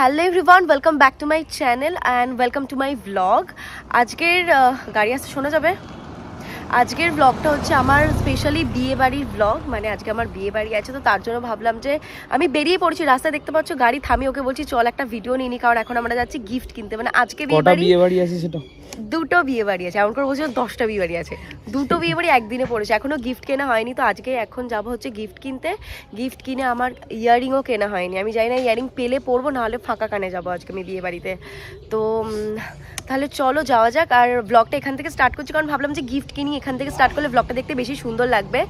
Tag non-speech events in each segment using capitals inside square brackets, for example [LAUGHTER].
Hello everyone welcome back to my channel and welcome to my blog আজকের গাড়ি আসতে শোনা যাবে? আজকের ব্লগটা হচ্ছে আমার স্পেশালি বিয়ে বাড়ির ব্লগ মানে আজকে আমার বিয়ে বাড়ি আছে তো তার জন্য ভাবলাম যে আমি বেরিয়ে পড়ছি রাস্তায় দেখতে পাচ্ছ গাড়ি থামি ওকে বলছি চল একটা ভিডিও নিয়ে নি কারণ এখন আমরা যাচ্ছি গিফট কিনতে। মানে আজকে বিয়ে বাড়ি আছে সেটা? দুটো বিয়ে বাড়ি আছে এমন করে বলছিল দশটা বিয়ে বাড়ি আছে। দুটো বিয়ে বাড়ি একদিনে পড়েছে এখনও গিফট কেনা হয়নি তো আজকে এখন যাব হচ্ছে গিফট কিনতে। গিফট কিনে আমার ইয়ারিংও কেনা হয়নি আমি জানি না ইয়ারিং পেলে পরবো নাহলে ফাঁকা কানে যাব আজকে আমি বিয়ে বাড়িতে। তো তাহলে চলো যাওয়া যাক। আর ব্লগটা এখান থেকে স্টার্ট করছি কারণ ভাবলাম যে গিফট কিনি এখান থেকে স্টার্ট করলে ব্লগটা দেখতে বেশি সুন্দর লাগবে।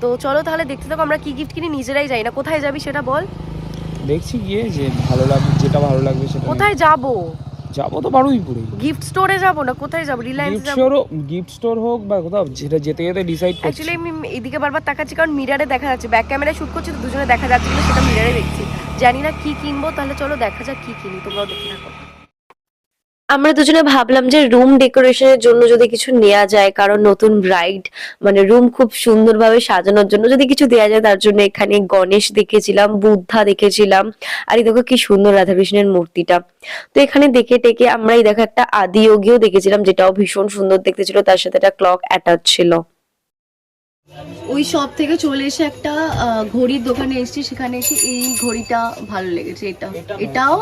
তো চলো তাহলে দেখতে থাকো আমরা কি গিফট কিনি নিজেরাই যাই না। কোথায় যাবি সেটা বল। দেখছি গিয়ে যে ভালো লাগবে যেটা ভালো লাগবে সেটা কোথায় যাব? যাব তো বারুইপুরে। গিফট স্টোরে যাব না? কোথায় যাব? Reliance gift store gift store হোক বা কোথাও যেটা যেতে যেতে ডিসাইড করছি। অ্যাকচুয়ালি আমি এদিকে বারবার তাকাচ্ছি কারণ মিরারে দেখা যাচ্ছে। ব্যাক ক্যামেরায় শুট করছি তো দুজনে দেখা যাচ্ছে সেটা মিরারে দেখছি। জানি না কি কিনবো তাহলে চলো দেখা যাক কি কিনি তোমরাও দেখতে থাকো আমরা দুজনে ভাবলাম যে রুম ডেকোরেশনের জন্য যদি কিছু নেওয়া যায় কারণ নতুন ব্রাইড মানে রুম খুব সুন্দরভাবে সাজানোর জন্য যদি কিছু দেওয়া যায় তার জন্য এখানে গণেশ দেখেছিলাম বুদ্ধা দেখেছিলাম আর এই দেখো কি সুন্দর রাধাকৃষ্ণের মূর্তিটা। তো এখানে দেখে টেকে আমরা এই দেখো একটা আদি যোগীও দেখেছিলাম যেটাও ভীষণ সুন্দর দেখতে ছিল তার সাথে একটা ক্লক অ্যাটাচ ছিল। ওই শপ থেকে চলে এসে একটা আহ, ঘড়ির দোকানে এসেছি সেখানে এসে এই ঘড়িটা ভালো লেগেছে এটা। এটাও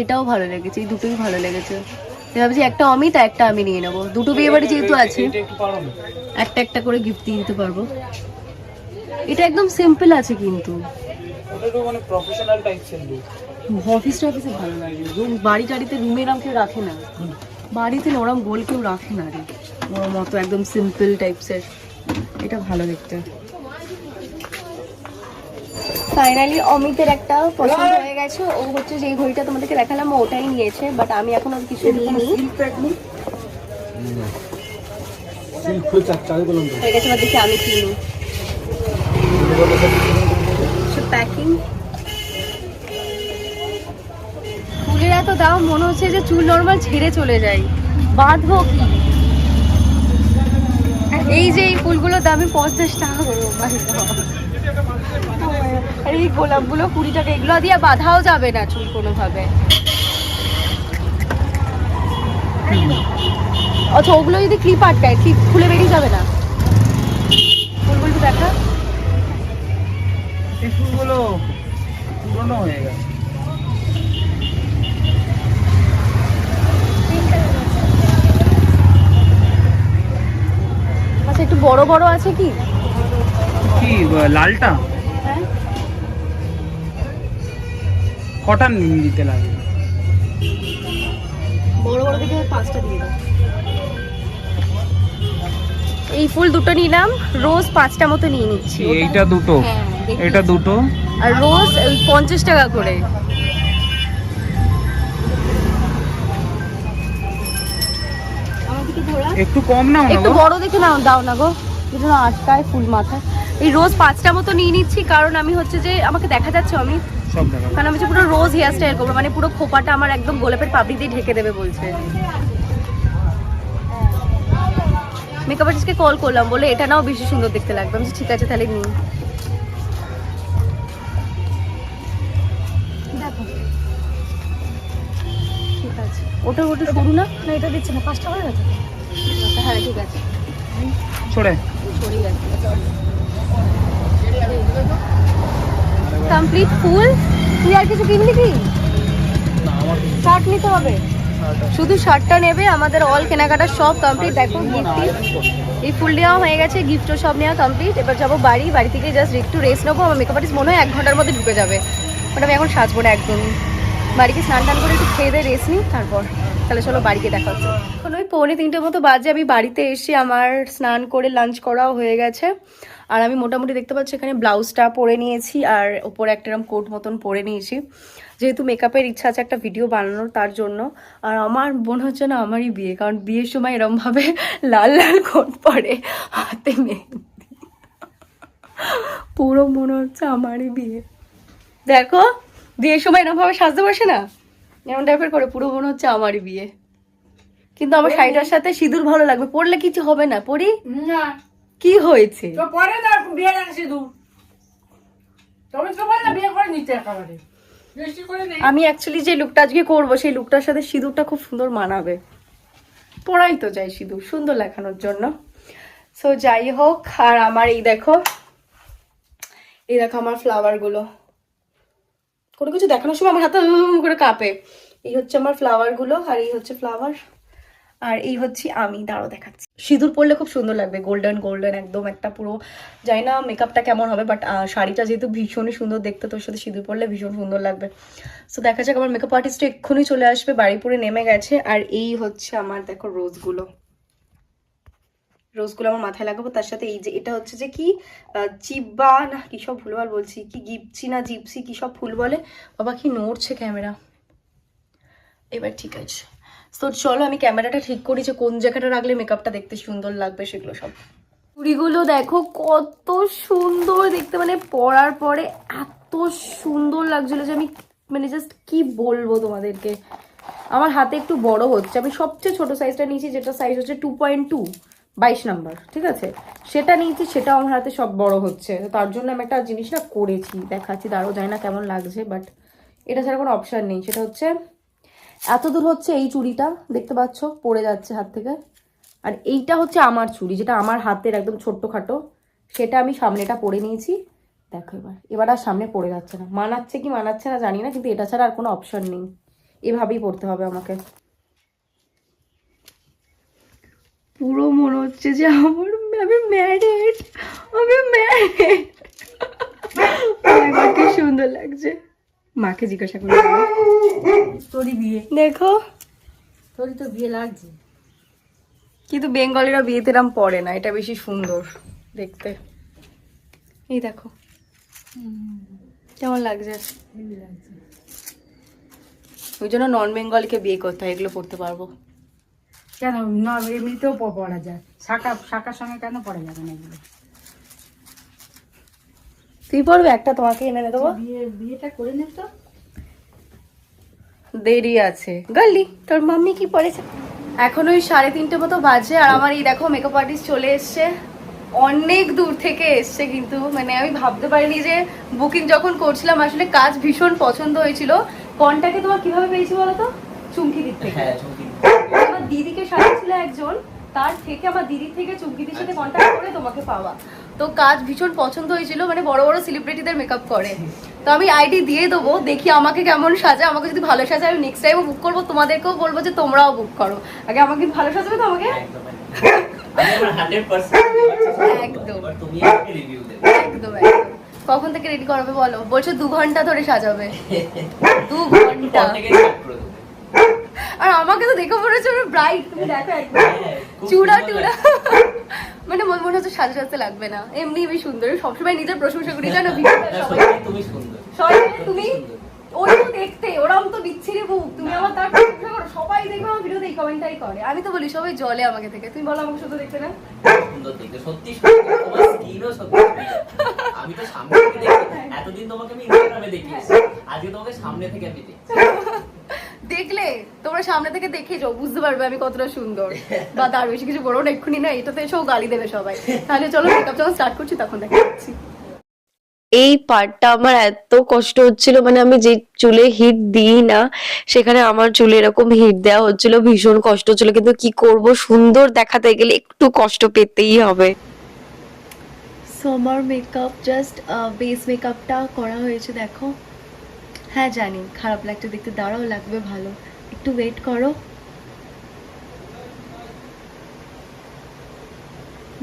এটাও ভালো লেগেছে এই দুটোই ভালো লেগেছে। ভাবছি একটা অমিত একটা আমি নিয়ে নেব। দুটো বিয়ে বাড়ি যেহেতু আছে একটা একটা করে গিফট দিয়ে দিতে পারব। এটা একদম সিম্পল আছে কিন্তু। তো মানে অফিস টফিসে ভালো লাগে। রুম বাড়ি টাড়িতে রুমে এরম কেউ রাখে না। বাড়িতে ওরম গোল কেউ রাখে না রে। ওর মতো একদম সিম্পল টাইপসের এটা ভালো দেখতে। ফাইনালি অমিতের একটা পছন্দ হয়ে গেছে। ও হচ্ছে যে ঘড়িটা তোমাদেরকে দেখালাম ওটাই নিয়েছে বাট আমি এখন আর কিছু নিইনি। হয়ে গেছে এবার দেখি আমি কিনি প্যাকিং ফুলের এত দাম মনে হচ্ছে যে চুল নর্মাল ছেড়ে চলে যায়। বাঁধবো কি? এই যে এই ফুলগুলোর দামে পঞ্চাশ টাকা আর এই গোলাপগুলো কুড়ি টাকা এগুলো দিয়ে বাঁধাও যাবে না চুল কোনোভাবে। আচ্ছা ওগুলো যদি ক্লিপ আটকায় ক্লিপ খুলে বেরিয়ে যাবে না। ফুলগুলো একটু দেখা। এই ফুলগুলো পুরনো হয়ে গেছে। আচ্ছা একটু বড় বড় আছে কি? কি লালটা? কটা নিতে লাগে? বড় বড় দেখে পাঁচটা দিয়ে দাও এই ফুল দুটো নিলাম রোজ পাঁচটা মতো নিয়ে নিচ্ছি। এইটা দুটো? হ্যাঁ, এটা দুটো? আর রোজ পঞ্চাশ টাকা করে। একটু কম নাও না একটু গো। বড় দেখে নাও দাও না গো। যেটা না আটকায় ফুল মাথা এই রোজ পাঁচটা মতো নিয়ে নিচ্ছি কারণ আমি হচ্ছে যে আমাকে দেখা যাচ্ছে আমি কারণ আমি পুরো রোজ হেয়ার স্টাইল করব মানে পুরো খোপাটা আমার একদম গোলাপের পাপড়ি দিয়ে ঢেকে দেবে বলছে। মেকআপ আর্টিস্টকে কল করলাম বলে এটা নাও বেশি সুন্দর দেখতে লাগবে। আমি ঠিক আছে তাহলে নিই দেখো। ঠিক আছে। ওটা ওটা সরু না? না এটা দিচ্ছে না পাঁচটা হয়ে গেছে? হ্যাঁ ঠিক আছে। ছড়ে। সরে গেছে কমপ্লিট ফুল তুই আর কিছু কিনলি কি? শার্ট নিতে হবে। শুধু শার্টটা নেবে আমাদের অল কেনাকাটা সব কমপ্লিট দেখো গিফট এই ফুল নেওয়া হয়ে গেছে গিফটও সব নেওয়া কমপ্লিট এবার যাব বাড়ি বাড়ি থেকে জাস্ট একটু রেস্ট নেব। আমার মেকআপ আর্টিস্ট মনে হয় এক ঘণ্টার মধ্যে ঢুকে যাবে। বাট আমি এখন সাজবো না একদমই বাড়িকে স্নান টান করে একটু খেয়ে দিয়ে রেস্ট নিই তারপর। তাহলে চলো বাড়িতে দেখা হচ্ছে। এখন ওই পৌনে তিনটের মতো বাজে আমি বাড়িতে এসে আমার স্নান করে লাঞ্চ করাও হয়ে গেছে। আর আমি মোটামুটি দেখতে পাচ্ছি এখানে ব্লাউজটা পরে নিয়েছি আর ওপরে একটা এরকম কোট মতন পরে নিয়েছি। যেহেতু মেকআপের ইচ্ছা আছে একটা ভিডিও বানানোর তার জন্য। আর আমার মনে হচ্ছে না আমারই বিয়ে কারণ বিয়ের সময় এরমভাবে [LAUGHS] লাল লাল কোট পরে হাতে মেহেন্দি। পুরো মনে হচ্ছে আমারই বিয়ে। দেখো বিয়ের সময় এরমভাবে সাজতে বসে না? এমন টাইপের করে পুরো মনে হচ্ছে আমারই বিয়ে। কিন্তু আমার শাড়িটার সাথে সিঁদুর ভালো লাগবে পরলে কিছু হবে না পরি? না। কি হয়েছে? তো পরে না বিয়ে সিঁদুর তুমি তো বললে বিয়ে করে নিতে একেবারে। আমি অ্যাকচুয়ালি যে লুকটা আজকে করব সেই লুকটার সাথে সিঁদুরটা খুব সুন্দর মানাবে। পড়াই তো যাই সিঁদুর সুন্দর দেখানোর জন্য। সো যাই হোক আর আমার এই দেখো এই দেখো আমার ফ্লাওয়ারগুলো কোনো কিছু দেখানোর সময় আমার হাতে করে কাঁপে। এই হচ্ছে আমার ফ্লাওয়ারগুলো আর এই হচ্ছে ফ্লাওয়ার আর এই হচ্ছে আমি দাঁড়ো দেখাচ্ছি। সিঁদুর পরলে খুব সুন্দর লাগবে গোল্ডেন গোল্ডেন একদম একটা পুরো, জানি না মেকআপটা কেমন হবে বাট শাড়িটা যেহেতু ভীষণই সুন্দর দেখতে, তোর সাথে সিঁদুর পরলে ভীষণ সুন্দর লাগবে। সো দেখা যাক আমার মেকআপ আর্টিস্ট এক্ষুনি চলে আসবে বাড়িপুরে নেমে গেছে, আর এই হচ্ছে আমার, দেখো রোজগুলো রোজগুলো আমার মাথায় লাগাবো, তার সাথে এই যে, এটা হচ্ছে যে কি জিব্বা, না, কি সব ভুলভাল বলছি, কি গিপসি না জিপসি, কি সব ফুল বলে? বাবা, কি নড়ছে ক্যামেরা। এবার ঠিক আছে। তো চলো আমি ক্যামেরাটা ঠিক করি যে কোন জায়গাটা রাখলে মেকআপটা দেখতে সুন্দর লাগবে সেগুলো সব। চুড়িগুলো দেখো কত সুন্দর দেখতে মানে পরার পরে এত সুন্দর লাগছিল যে আমি মানে জাস্ট কি বলব তোমাদেরকে? আমার হাতে একটু বড় হচ্ছে। আমি সবচেয়ে ছোট সাইজটা নিয়েছি, যেটা সাইজ হচ্ছে টু পয়েন্ট টু বাইশ নাম্বার ঠিক আছে? সেটা নিয়েছি সেটা আমার হাতে সব বড় হচ্ছে। তার জন্য আমি একটা জিনিস না করেছি, দেখাচ্ছি, তারও জানি না কেমন লাগছে বাট এটা ছাড়া কোনো অপশান নেই। সেটা হচ্ছে এত দূর হচ্ছে এই চুড়িটা, দেখতে পাচ্ছ, পড়ে যাচ্ছে হাত থেকে। আর এইটা হচ্ছে আমার চুড়ি, যেটা আমার হাতের একদম ছোট্ট খাটো সেটা আমি সামনেটা পরে নিয়েছি। দেখো এবার এবার আর সামনে পড়ে যাচ্ছে না। মানাচ্ছে কি মানাচ্ছে না জানি না, কিন্তু এটা ছাড়া আর কোনো অপশন নেই। এভাবেই পড়তে হবে আমাকে। পুরো মনে হচ্ছে যে আমার আমি ম্যারিড আমি ম্যারিড [LAUGHS] সুন্দর লাগছে। মাকে জিজ্ঞাসা করি তোরই বিয়ে। দেখো। তোরই তো বিয়ে লাগছে। কিন্তু বেঙ্গলিরা বিয়েতে এরম পড়ে না এটা বেশি সুন্দর দেখতে। এই দেখো। কেমন লাগছে? ওই জন্য নন বেঙ্গলিকে বিয়ে করতে হয় এগুলো পড়তে পারব। কেন? এমনিতেও পড়া যায়। শাখা শাখার সঙ্গে কেন পড়া যাবে না এগুলো? তুই পড়বে? একটা তোমাকে এনে দেবো। বিয়েটা করে নে তো। দেরি আছে। গালি তোর মাম্মি কি পড়েছে? এখন ওই সাড়ে তিনটে মতো বাজে আর আমার এই দেখো মেকআপ আর্টিস্ট চলে এসছে। অনেক দূর থেকে এসছে কিন্তু মানে আমি ভাবতে পারিনি যে বুকিং যখন করছিলাম আসলে কাজ ভীষণ পছন্দ হয়েছিল। কনটাকে তোমার কীভাবে পেয়েছি বলো তো? চুমকি দিক থেকে। হ্যাঁ চুমকি আমার দিদিকে সাজাচ্ছিল একজন তার থেকে আমার দিদির থেকে চুমকিদের সাথে কন্ট্যাক্ট করে তোমাকে পাওয়া। তো কাজ ভীষণ পছন্দ হয়েছিল মানে বড় বড় সেলিব্রিটিদের মেকআপ করে। তো আমি আইডি দিয়ে দেবো দেখি আমাকে কেমন সাজে আমাকে যদি ভালো সাজে আমি নেক্সট টাইমও বুক করব। তোমাদেরকেও বলব যে তোমরাও বুক করো। আগে আমাকে ভালো সাজাবে তো আমাকে? একদম। একদম। আমি আমার 100% একদম। এবার তুমি আমাকে রিভিউ দেবে একদম একদম কখন থেকে রেডি করাবে বলো? বলছো দু ঘণ্টা ধরে সাজাবে। দু ঘণ্টা। আর আমাকে তো দেখে মনে হচ্ছে ব্রাইট তুমি দেখো একবার হ্যাঁ, চূড়া টুড়া। মানে মন মনে হচ্ছে সাজতে সাজতে লাগবে না। এমনি আমি সুন্দর। সবসময় নিজের প্রশংসা করি জানো সবাই তুমি ওরা তো দেখতে ওরাও তো বিচ্ছিরি বুক তুমি আমার তার প্রশংসা করো সবাই দেখবে আমার ভিডিওতে এই কমেন্টটাই করে। আমি তো বলি সবাই জলে আমাকে থেকে তুমি বলো আমাকে শুধু দেখতে না? সুন্দর দেখতে সত্যি তোমার স্কিনও সত্যি আমি তো সামনে থেকে দেখি এতদিন তোমাকে আমি ইনস্টাগ্রামে দেখিয়েছি। আজকে তোমাকে সামনে থেকে আমি দেখছি। দেখলে তোমরা সামনে থেকে দেখে যাও বুঝতে পারবে আমি কতটা সুন্দর। বা তার বেশি কিছু না এক্ষুনি না এটাতে এসেও গালি দেবে সবাই। তাহলে চলো মেকআপ যখন স্টার্ট করছি তখন দেখা যাচ্ছি এই পার্টটা আমার এত কষ্ট হচ্ছিল মানে আমি যে চুলে হিট দিই না সেখানে আমার চুলে এরকম হিট দেওয়া হচ্ছিল ভীষণ কষ্ট হচ্ছিল। কিন্তু কি করব সুন্দর দেখাতে গেলে একটু কষ্ট পেতেই হবে। সো আমার মেকআপ জাস্ট বেস মেকআপটা করা হয়েছে দেখো। হ্যাঁ জানি। খারাপ লাগছে দেখতে, দাঁড়াও, লাগবে ভালো। একটু ওয়েট করো।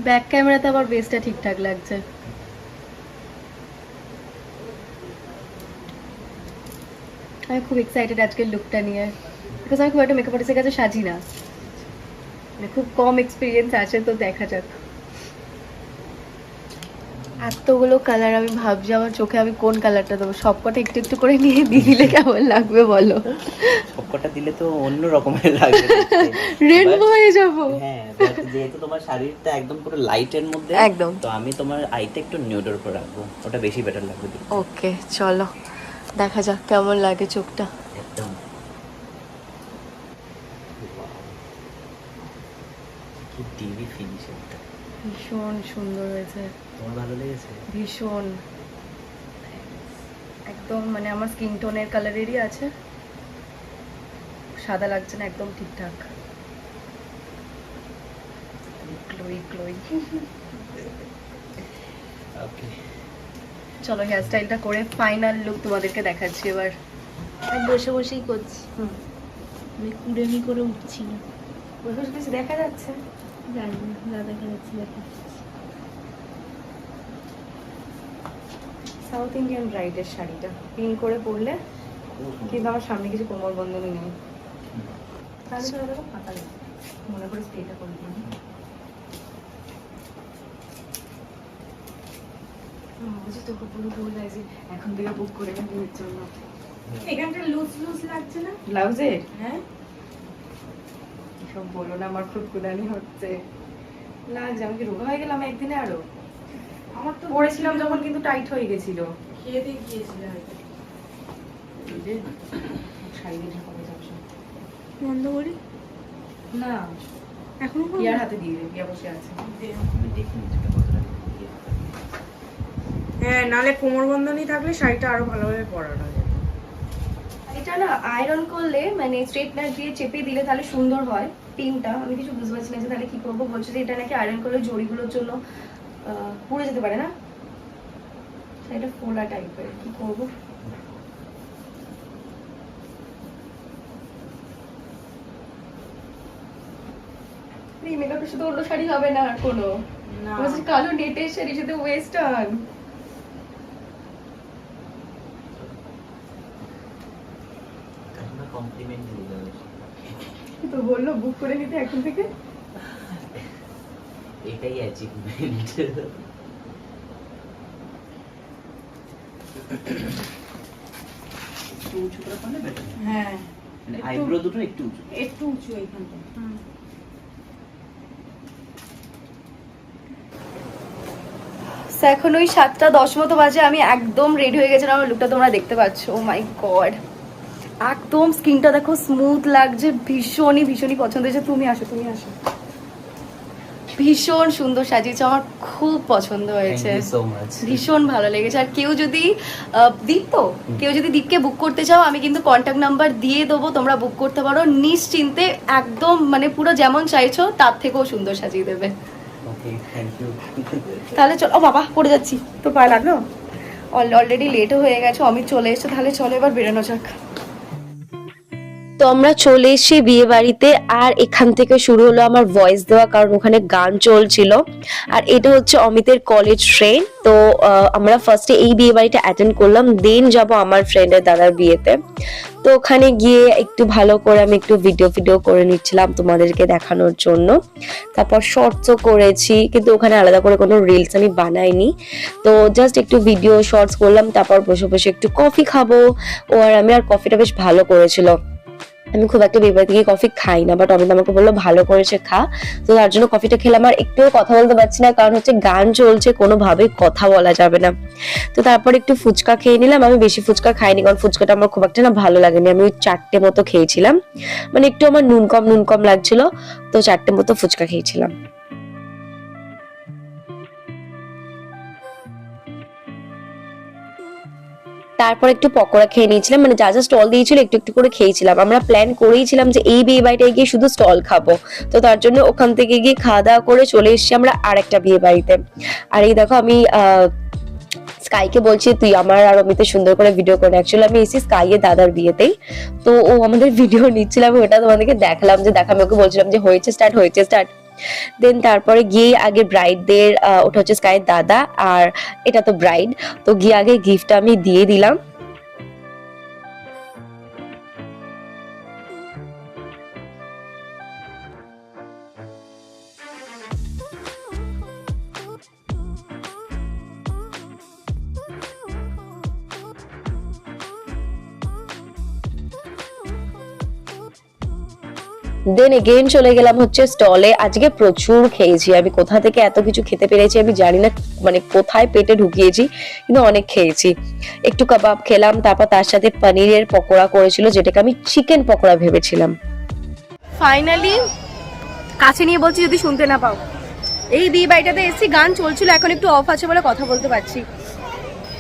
ব্যাক ক্যামেরাতে আবার বেসটা ঠিকঠাক লাগছে। আমি খুব এক্সাইটেড আজকের লুকটা নিয়ে। বিকজ আমি খুব একটা মেকআপ আর্টিস্টের কাছে সাজি না। মানে খুব কম এক্সপিরিয়েন্স আছে, তো দেখা যাক। এতগুলো কালার আমি ভাবছি আমার চোখে আমি কোন কালারটা দেবো? সবকটা একটু একটু করে নিয়ে দিলে কেমন লাগবে বলো? সবকটা দিলে তো অন্য রকমের লাগবে। [LAUGHS] রেনবো হয়ে যাব। হ্যাঁ যেহেতু তোমার শাড়িটা একদম পুরো লাইটের মধ্যে একদম। তো আমি তোমার আইটা একটু নিউডের করে রাখব। ওটা বেশি বেটার লাগবে। ওকে চলো। দেখা যাক কেমন লাগে চোখটা। একদম। কি ডিবি ফিনিশ ভীষণ সুন্দর হয়েছে। তোমার ভালো লেগেছে? ভীষণ। একদম মানে আমার স্কিন টোনের কালারেরই আছে। সাদা লাগছে না একদম ঠিকঠাক। গ্লোই গ্লোই ওকে চলো হেয়ার স্টাইলটা করে ফাইনাল লুক তোমাদেরকে দেখাচ্ছি এবার। বসে বসেই করছি। আমি কুড়েমি করে উঠছি না। বসে বসে কিছু দেখা যাচ্ছে? জানি না দাদা খেলাচ্ছি দেখা সাউথ ইন্ডিয়ান ব্রাইডের শাড়িটা। পিন করে পরলে কিন্তু আমার সামনে কিছু কোমর বন্ধনী নেই। তাহলে দেখো ফাঁকা নেই মনে করে স্টেটা করে দিই। বুঝি তোকে পুরো ভুল লাগছে এখন থেকে বুক করে জন্য। এখানটা লুজ লুজ লাগছে না? ব্লাউজের হ্যাঁ। সব বলো না আমার খুব কুদানি হচ্ছে। লাগছে আমি কি রোগা হয়ে গেলাম একদিনে আরও? আমার তো পরেছিলাম যখন কিন্তু টাইট হয়ে গেছিল। গিয়েছিল বন্ধ করি না। এখনও পিয়ার হাতে দিয়ে দে পিয়া বসে আছে। হ্যাঁ নালে কোমর বন্ধনী থাকলে শাড়িটা আরও ভালোভাবে পরানো যায়। এটা না আয়রন করলে মানে স্ট্রেটনার দিয়ে চেপে দিলে তাহলে সুন্দর হয় পিনটা আমি কিছু বুঝতে পারছি না যে তাহলে কি করব। বলছে যে এটা নাকি আয়রন করলে জড়িগুলোর জন্য পুড়ে যেতে পারে না? এটা ফোলা টাইপের কি করব? এই মেকআপের সাথে অন্য শাড়ি হবে না আর কোনো। কালো নেটের শাড়ির সাথে ওয়েস্টার্ন কমপ্লিমেন্ট তো বলল বুক করে নিতে এখন থেকে। এটাই অ্যাচিভমেন্ট একটু উঁচু করে পারলে বেটার হ্যাঁ মানে আইব্রো দুটো একটু উঁচু। একটু উঁচু এইখানটা So, এখন ওই সাতটা দশ মতো বাজে আমি একদম রেডি হয়ে গেছিলাম আমার লুকটা তোমরা দেখতে পাচ্ছ। ও মাই গড একদম স্কিনটা দেখো স্মুথ লাগছে ভীষণই ভীষণই পছন্দ হয়েছে। তুমি আসো তুমি আসো। ভীষণ সুন্দর সাজিয়েছে আমার খুব পছন্দ হয়েছে। ভীষণ ভালো লেগেছে। আর কেউ যদি দীপ তো কেউ যদি দীপকে বুক করতে চাও আমি কিন্তু কন্ট্যাক্ট নাম্বার দিয়ে দেবো তোমরা বুক করতে পারো। নিশ্চিন্তে একদম মানে পুরো যেমন চাইছো তার থেকেও সুন্দর সাজিয়ে দেবে। তাহলে চলো ও বাবা পড়ে যাচ্ছি। তো পায়ে লাগল? অলরেডি লেটও হয়ে গেছে অমিত চলে এসেছে তাহলে চলো এবার বেরোনো যাক। তো আমরা চলে এসেছি বিয়ে বাড়িতে আর এখান থেকে শুরু হলো আমার ভয়েস দেওয়া, কারণ ওখানে গান চলছিল। আর এটা হচ্ছে অমিতের কলেজ ফ্রেন্ড তো আমরা ফার্স্টে এই বিয়ে বাড়িটা অ্যাটেন্ড করলাম দেন যাব আমার ফ্রেন্ডের দাদার বিয়েতে। তো ওখানে গিয়ে একটু ভালো করে আমি একটু ভিডিও ভিডিও করে নিচ্ছিলাম তোমাদেরকে দেখানোর জন্য। তারপর শর্টসও করেছি, কিন্তু ওখানে আলাদা করে কোনো রিলস আমি বানাইনি। তো জাস্ট একটু ভিডিও শর্টস করলাম, তারপর বসে বসে একটু কফি খাব। ও আর আমি, আর কফিটা বেশ ভালো করেছিল। আমি খুব একটা বিয়ে বাড়িতে গিয়ে কফি খাই না বাট অমিত আমাকে বলল, ভালো করেছে, খা। তো তার জন্য কফিটা খেলে আমার একটুও কথা বলতে পারছি না, কারণ হচ্ছে গান চলছে, কোনোভাবেই কথা বলা যাবে না। তো তারপর একটু ফুচকা খেয়ে নিলাম, আমি বেশি ফুচকা খাইনি, কারণ ফুচকাটা আমার খুব একটা না ভালো লাগেনি। আমি ওই চারটে মতো খেয়েছিলাম মানে একটু আমার নুন কম নুন কম লাগছিল, তো চারটে মতো ফুচকা খেয়েছিলাম। তারপর একটু পকোড়া খেয়ে নিয়েছিলাম মানে যা যা স্টল দিয়েছিল একটু একটু করে খেয়েছিলাম। আমরা প্ল্যান করেইছিলাম যে এই বিয়ে বাড়িটায় গিয়ে শুধু স্টল খাব। তো তার জন্য ওখান থেকে গিয়ে খাওয়া দাওয়া করে চলে এসেছি আমরা আর একটা বিয়ে বাড়িতে। আর এই দেখো আমি স্কাইকে বলছি, তুই আমার আর অমিতে সুন্দর করে ভিডিও করে অ্যাকচুয়ালি আমি এসেছি স্কাইয়ের দাদার বিয়েতেই। তো ও আমাদের ভিডিও নিচ্ছিলাম ওটা তোমাদেরকে দেখালাম যে, দেখা, আমি ওকে বলছিলাম যে, হয়েছে স্টার্ট হয়েছে স্টার্ট দেন তারপরে গিয়ে আগে ব্রাইডদের ওটা হচ্ছে স্কাইয়ের দাদা আর এটা তো ব্রাইড তো গিয়ে আগে গিফট আমি দিয়ে দিলাম। দেন এগেইন চলে গেলাম হচ্ছে স্টলে আজকে প্রচুর খেয়েছি। আমি কোথা থেকে এত কিছু খেতে পেরেছি আমি জানি না মানে কোথায় পেটে ঢুকিয়েছি, কিন্তু অনেক খেয়েছি। একটু কাবাব খেলাম, তারপর তার সাথে পনিরের পকোড়া করেছিল, যেটাকে আমি চিকেন পকোড়া ভেবেছিলাম। ফাইনালি কাছে নিয়ে বলছি যদি শুনতে না পাও। এই বিয়ে বাড়িটাতে এসেছি, গান চলছিল, এখন একটু অফ আছে বলে কথা বলতে পারছি।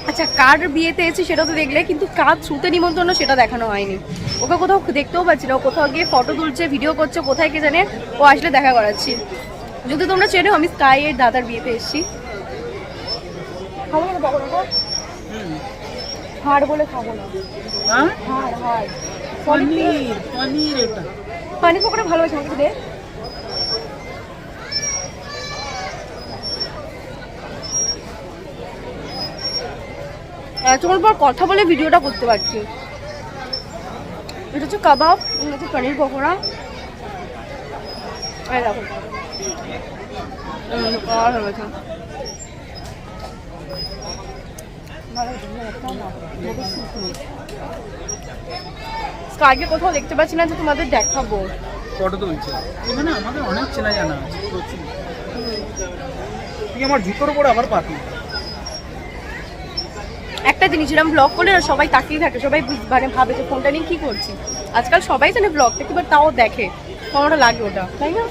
আচ্ছা কার বিয়েতে এসেছি সেটা তো দেখলে কিন্তু কার ছুতে নিমন্ত্রণ সেটা দেখানো হয়নি। ওকে কোথাও দেখতেও পাচ্ছি না ও কোথাও গিয়ে ফটো তুলছে ভিডিও করছে কোথায় কে জানে ও আসলে দেখা করাচ্ছি। যদি তোমরা চেনো আমি স্কাই এর দাদার বিয়েতে এসেছি। খাব না পকোড়াটা হাড় বলে খাব না। হ্যাঁ? হাড় হাড়। পনির পনির এটা। পানি পকোড়া ভালোবাসি আমাকে দে এতক্ষণ পর কথা বলে ভিডিওটা করতে পারছি। এটা হচ্ছে কাবাব এটা হচ্ছে পনির পকোড়া। স্কাইকে কোথাও দেখতে পাচ্ছি না যে তোমাদের দেখাবো। ফটো তুলছে। এখানে আমাদের অনেক চেনা জানা আছে। প্রচুর আমার জুতোর উপরে আবার পাতি একটা জিনিস এরকম ব্লগ করলে না সবাই তাকিয়ে থাকে সবাই বুঝ- মানে ভাবে যে ফোনটা নিয়ে কি করছি। আজকাল সবাই জানে ব্লগ দেখতে বাট তাও দেখে। কেমনটা লাগে ওটা তাই না?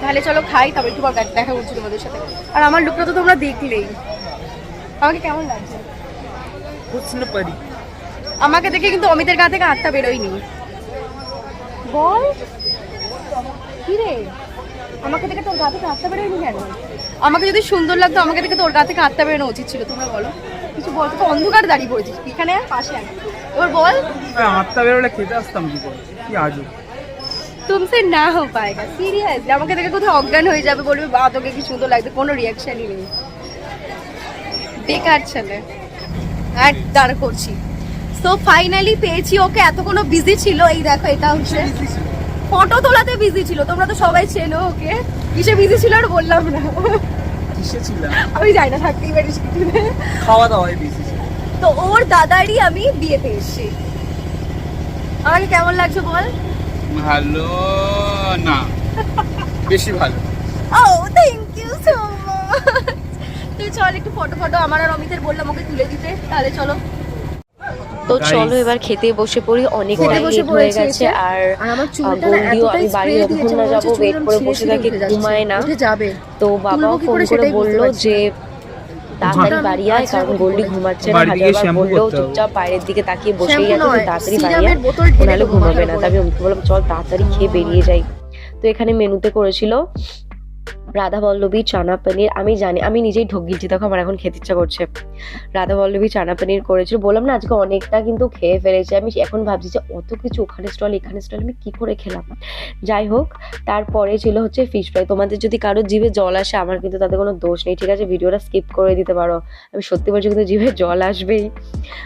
তাহলে চলো খাই তারপর একটু দেখ- দেখা করছি তোমাদের সাথে। আর আমার লুকটা তো তোমরা দেখলেই। আমাকে কেমন লাগছে? পরি। আমাকে দেখে কিন্তু অমিতের গা থেকে আটটা বেরোয়নি। বল। কি রে আমাকে দেখে তোর গা থেকে আটটা বেরোয়নি কেন? আমাকে যদি সুন্দর লাগতো আমাকে দেখে তোর গা থেকে আটটা বেরোনো উচিত ছিল। তোমরা বলো। কিছু বল তো অন্ধকার দাঁড়িয়ে পড়েছিস। এখানে পাশে। এবার বল। আটটা বেরোলে খেতে আসতাম কি করে? কি আজও তুমসে না হো পায়েগা সিরিয়াসলি। আমাকে দেখে কোথাও অজ্ঞান হয়ে যাবে বলবে বা তোকে কি সুন্দর লাগছে। কোনো রিয়াকশনই নেই। বেকার ছেলে। আর দাঁড় করছি। তো ফাইনালি পেয়েছি ওকে। এত কোনো বিজি ছিল। এই দেখো এটা হচ্ছে ফটো তোলাতে বিজি ছিল। তোমরা তো সবাই চেনো ওকে। কিসে বিজি ছিল আর বললাম না। কিসে ছিলাম আমি যাই না থাকতেই পারিস। খাওয়া দাওয়ায় ছিল। তো ওর দাদারই আমি বিয়েতে এসেছি। আমাকে কেমন লাগছে বল? ভালো না। বেশি ভালো। ও থ্যাংক ইউ সো মাচ তুই চল একটু ফটো ফটো আমার আর অমিতের বললাম ওকে তুলে দিতে। তাহলে চলো। তো চলো এবার খেতে বসে পড়ি অনেক খেতে বসে হয়ে গেছে আর আর আমি বাড়ি যতক্ষণ না যাব ওয়েট করে বসে থাকি ঘুমায় না। তো বাবাও ফোন করে বলল যে তাড়াতাড়ি বাড়ি আয় কারণ গোল্ডি ঘুমাচ্ছে না। হাজারবার বললেও চুপচাপ বাইরের দিকে তাকিয়ে বসেই আছে তাড়াতাড়ি বাড়ি আয়। নাহলে ঘুমাবে না। তবে আমি বললাম চল তাড়াতাড়ি খেয়ে বেরিয়ে যাই। তো এখানে মেনুতে করেছিল রাধা বল্লভী চানা পনির আমি জানি, আমি নিজেই ঢোক গিয়েছি দেখো আমার এখন খেতে ইচ্ছা করছে। রাধা বল্লভী চানা পনির করেছিল, বললাম না, আজকে অনেকটা কিন্তু খেয়ে ফেলেছি, আমি এখন ভাবছি যে অত কিছু ওখানে স্টল এখানে স্টল আমি কী করে খেলাম? যাই হোক, তারপরে ছিল হচ্ছে ফিশ ফ্রাই তোমাদের যদি কারও জিভে জল আসে, আমার কিন্তু তাতে কোনো দোষ নেই, ঠিক আছে? ভিডিওটা স্কিপ করে দিতে পারো, আমি সত্যি বলছি কিন্তু জিভে জল আসবেই।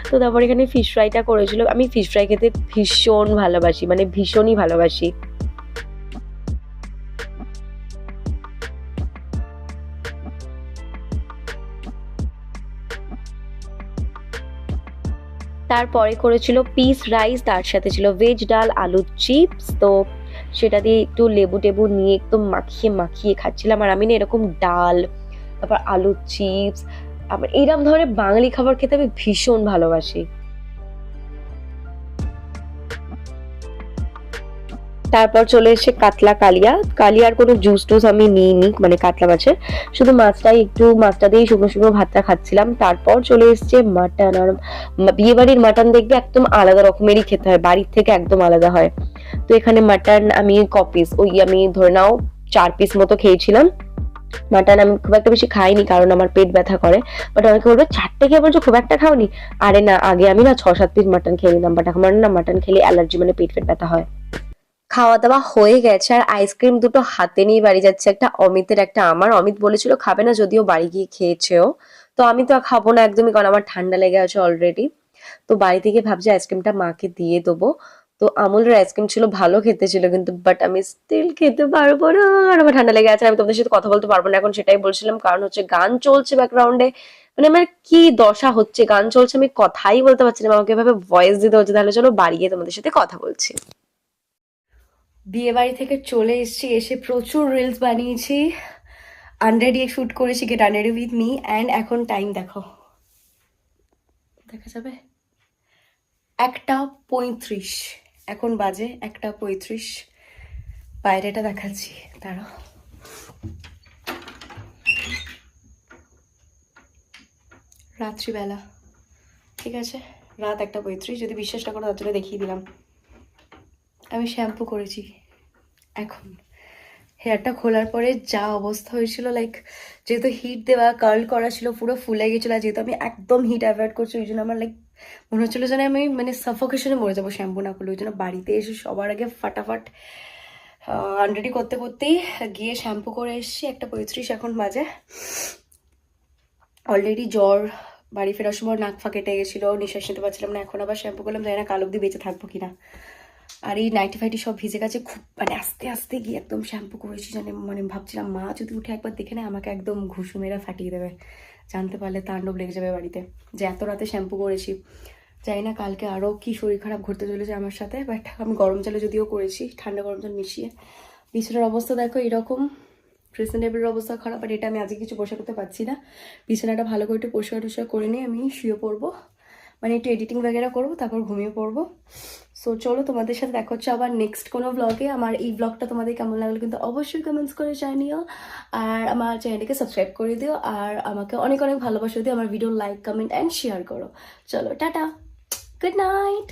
তো তারপর এখানে ফিশ ফ্রাইটা করেছিল, আমি ফিশ ফ্রাই খেতে ভীষণ ভালোবাসি মানে ভীষণই ভালোবাসি। তারপরে করেছিল পিস রাইস তার সাথে ছিল ভেজ ডাল, আলুর চিপস তো সেটা দিয়ে একটু লেবু টেবু নিয়ে একদম মাখিয়ে মাখিয়ে খাচ্ছিলাম। আর আমি না এরকম ডাল, তারপর আলুর চিপস আবার এইরকম ধরনের বাঙালি খাবার খেতে আমি ভীষণ ভালোবাসি। তারপর চলে এসেছে কাতলা কালিয়া। কালিয়ার কোনো জুস টুস আমি নিইনি মানে কাতলা মাছের। শুধু মাছটাই, একটু মাছটা দিয়েই শুকনো শুকনো ভাতটা খাচ্ছিলাম। তারপর চলে এসেছে মাটন আর বিয়ে বাড়ির মাটন দেখবে একদম আলাদা রকমেরই খেতে হয়, বাড়ির থেকে একদম আলাদা হয়। তো এখানে মাটন আমি কপিস ওই আমি ধরে নাও চার পিস মতো খেয়েছিলাম। মাটন আমি খুব একটা বেশি খাইনি কারণ আমার পেট ব্যথা করে। বাট অনেকে বলবে, চারটে খেয়ে বলছো, খুব একটা খাওনি? আরে না, আগে আমি না ছ সাত পিস মাটন খেয়ে নিতাম বাট আমার না মাটন খেলে অ্যালার্জি মানে পেট ফেট ব্যথা হয়। খাওয়া দাওয়া হয়ে গেছে আর আইসক্রিম দুটো হাতে নিয়ে বাড়ি যাচ্ছে একটা অমিতের একটা আমার। অমিত বলেছিল, খাবে না, যদিও বাড়ি গিয়ে খেয়েছেও। তো আমি তো খাব না একদমই, কারণ আমার ঠান্ডা লেগে আছে অলরেডি তো বাড়ি থেকে ভাবছি আইসক্রিমটা মাকে দিয়ে দেবো। তো আমুলের আইসক্রিম ছিল, ভালো খেতে ছিল কিন্তু বাট আমি স্টিল খেতে পারব না। আর আমার ঠান্ডা লেগে আছে, আমি তোমাদের সাথে কথা বলতে পারব না, এখন সেটাই বলছিলাম। কারণ হচ্ছে, গান চলছে ব্যাকগ্রাউন্ডে মানে আমার কি দশা হচ্ছে, গান চলছে, আমি কথাই বলতে পারছি না। আমাকে এভাবে ভয়েস দিতে হচ্ছে, তাহলে চলো বাড়ি গিয়ে তোমাদের সাথে কথা বলছি। বিয়ে বাড়ি থেকে চলে এসেছি, এসে প্রচুর রিলস বানিয়েছি। আনরেডি শ্যুট করেছি get unready with me and এখন টাইম দেখো। দেখা যাবে? একটা পঁয়ত্রিশ, এখন বাজে একটা পঁয়ত্রিশ। বাইরেটা দেখাচ্ছি, দাঁড়াও। রাত্রিবেলা, ঠিক আছে? রাত একটা পঁয়ত্রিশ, যদি বিশ্বাস না করো তার দেখিয়ে দিলাম। আমি শ্যাম্পু করেছি। এখন হেয়ারটা খোলার পরে যা অবস্থা হয়েছিল লাইক যেহেতু হিট দেওয়া কার্ল করা ছিল, পুরো ফুলে গেছিল, আর যেহেতু আমি একদম হিট অ্যাভয়েড করছি, ওই জন্য আমার লাইক মনে হচ্ছিল যেন আমি মানে সাফোকেশনে মরে যাব শ্যাম্পু না করলে ওই জন্য বাড়িতে এসে সবার আগে ফাটাফাট আনরেডি করতে করতেই গিয়ে শ্যাম্পু করে এসেছি। একটা পঁয়ত্রিশ এখন বাজে। অলরেডি জ্বর, বাড়ি ফেরার সময় নাক ফা কেটে গেছিল নিঃশ্বাস নিতে পারছিলাম না, এখন আবার শ্যাম্পু করলাম, জানি না কাল অব্দি বেঁচে থাকব কিনা। আর এই নাইটি ফাইটি সব ভিজে গেছে খুব মানে আস্তে আস্তে গিয়ে একদম শ্যাম্পু করেছি জানে মানে ভাবছিলাম, মা যদি উঠে একবার দেখে নেয়, আমাকে একদম ঘুষু মেরা ফাটিয়ে দেবে। জানতে পারলে তাণ্ডব লেগে যাবে বাড়িতে। যে এত রাতে শ্যাম্পু করেছি। জানি না কালকে আরও কি শরীর খারাপ ঘুরতে চলেছে আমার সাথে বাট আমি গরম জলে যদিও করেছি, ঠান্ডা গরম জল মিশিয়ে। বিছানার অবস্থা দেখো এরকম ড্রেসিং টেবিলের অবস্থা খারাপ আর এটা আমি আজকে কিছু বসে করতে পারছি না। বিছানাটা ভালো করে একটু পরিষ্কার টুষ্কার করে নিয়ে আমি শুয়ে পড়ব। মানে একটু এডিটিং বাগেরা করব, তারপর ঘুমিয়ে পড়ব। সো চলো তোমাদের সাথে দেখা হচ্ছে আবার নেক্সট কোনো ব্লগে আমার এই ব্লগটা তোমাদের কেমন লাগল কিন্তু অবশ্যই কমেন্টস করে জানিও। আর আমার চ্যানেলটিকে সাবস্ক্রাইব করে দিও। আর আমাকে অনেক অনেক ভালোবাসা দিও। আমার video like comment and share করো। চলো, টাটা। Good night